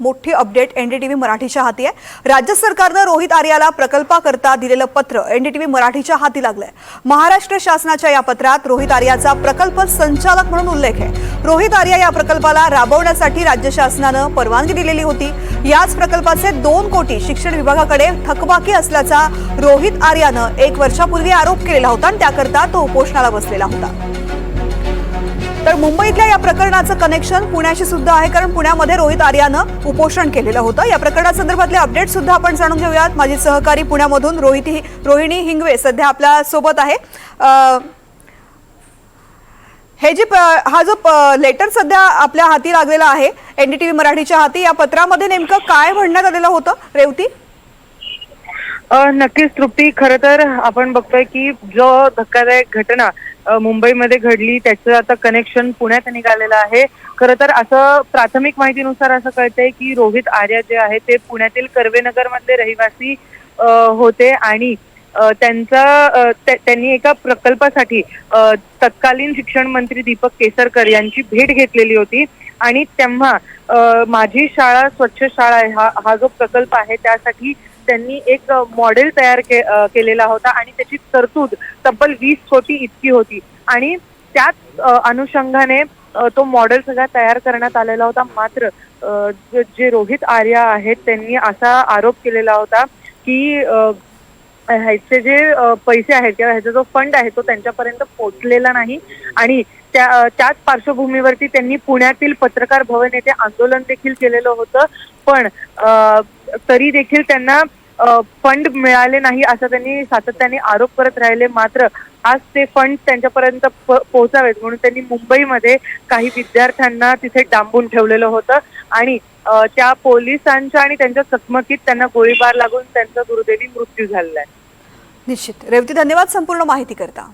मोठी update NDTV मराठीच्या हाती आहे. राज्य सरकारनं रोहित आर्याला प्रकल्पाकरता दिलेलं पत्र एनडीटीव्ही मराठीच्या हाती लागलंय. महाराष्ट्र शासनाच्या या पत्रात रोहित आर्याचा प्रकल्प संचालक म्हणून उल्लेख आहे. रोहित आर्या या प्रकल्पाला राबवण्यासाठी राज्य शासनानं परवानगी दिलेली होती. याच प्रकल्पाचे दोन कोटी शिक्षण विभागाकडे थकबाकी असल्याचा रोहित आर्यानं एक वर्षापूर्वी आरोप केलेला होता आणि त्याकरता तो उपोषणाला बसलेला होता. तर मुंबईतल्या या प्रकरणाचं कनेक्शन पुण्याशी सुद्धा आहे कारण पुण्यामध्ये रोहित आर्यानं उपोषण केलेलं होतं. या प्रकरणासंदर्भातले अपडेट सुद्धा आपण जाणून घेऊयात. माझी सहकारी पुण्यामधून रोहित रोहिणी हिंगवे सध्या आपल्यासोबत आहे. हे जे हा जो लेटर सध्या आपल्या हाती लागलेला आहे एनडीटीव्ही मराठीच्या हाती या पत्रामध्ये नेमकं काय म्हणण्यात आलेलं होतं? रेवती? नक्कीच तृप्ती. खरं तर आपण बघतोय की जो धक्कादायक घटना मुंबईमध्ये घडली त्याचं आता कनेक्शन पुण्यात निघालेलं आहे. खरं तर असं प्राथमिक माहितीनुसार असं कळतंय की रोहित आर्या जे आहे ते पुण्यातील कर्वेनगर मधले रहिवासी होते आणि त्यांचा त्यांनी एका प्रकल्पासाठी तत्कालीन शिक्षण मंत्री दीपक केसरकर यांची भेट घेतलेली होती. आणि तेव्हा माझी शाळा स्वच्छ शाळा आहे. हा हा जो प्रकल्प आहे त्यासाठी त्यांनी एक मॉडेल तयार के, केलेला होता आणि त्याची तरतूद तब्बल वीस कोटी इतकी होती. आणि त्याच अनुषंगाने तो मॉडेल सगळा तयार करण्यात आलेला होता. मात्र जे- रोहित आर्या आहेत त्यांनी असा आरोप केलेला होता की ह्याचे जे पैसे आहेत किंवा ह्याचा जो फंड आहे तो त्यांच्यापर्यंत पोहोचलेला नाही. आणि त्या त्याच पार्श्वभूमीवरती त्यांनी पुण्यातील पत्रकार भवन येथे आंदोलन देखील केलेलं होतं. पण तरी देखील त्यांना फंड मिळाले नाही असं त्यांनी सातत्याने आरोप करत राहिले. मात्र आज ते फंड त्यांच्यापर्यंत पोहोचावेत म्हणून त्यांनी मुंबईमध्ये काही विद्यार्थ्यांना तिथे डांबून ठेवलेलं होतं. आणि त्या पोलिसांच्या आणि त्यांच्या चकमकीत त्यांना गोळीबार लागून त्यांचा दुर्दैवी मृत्यू झालेला आहे. निश्चित. रेवती धन्यवाद संपूर्ण माहिती करता.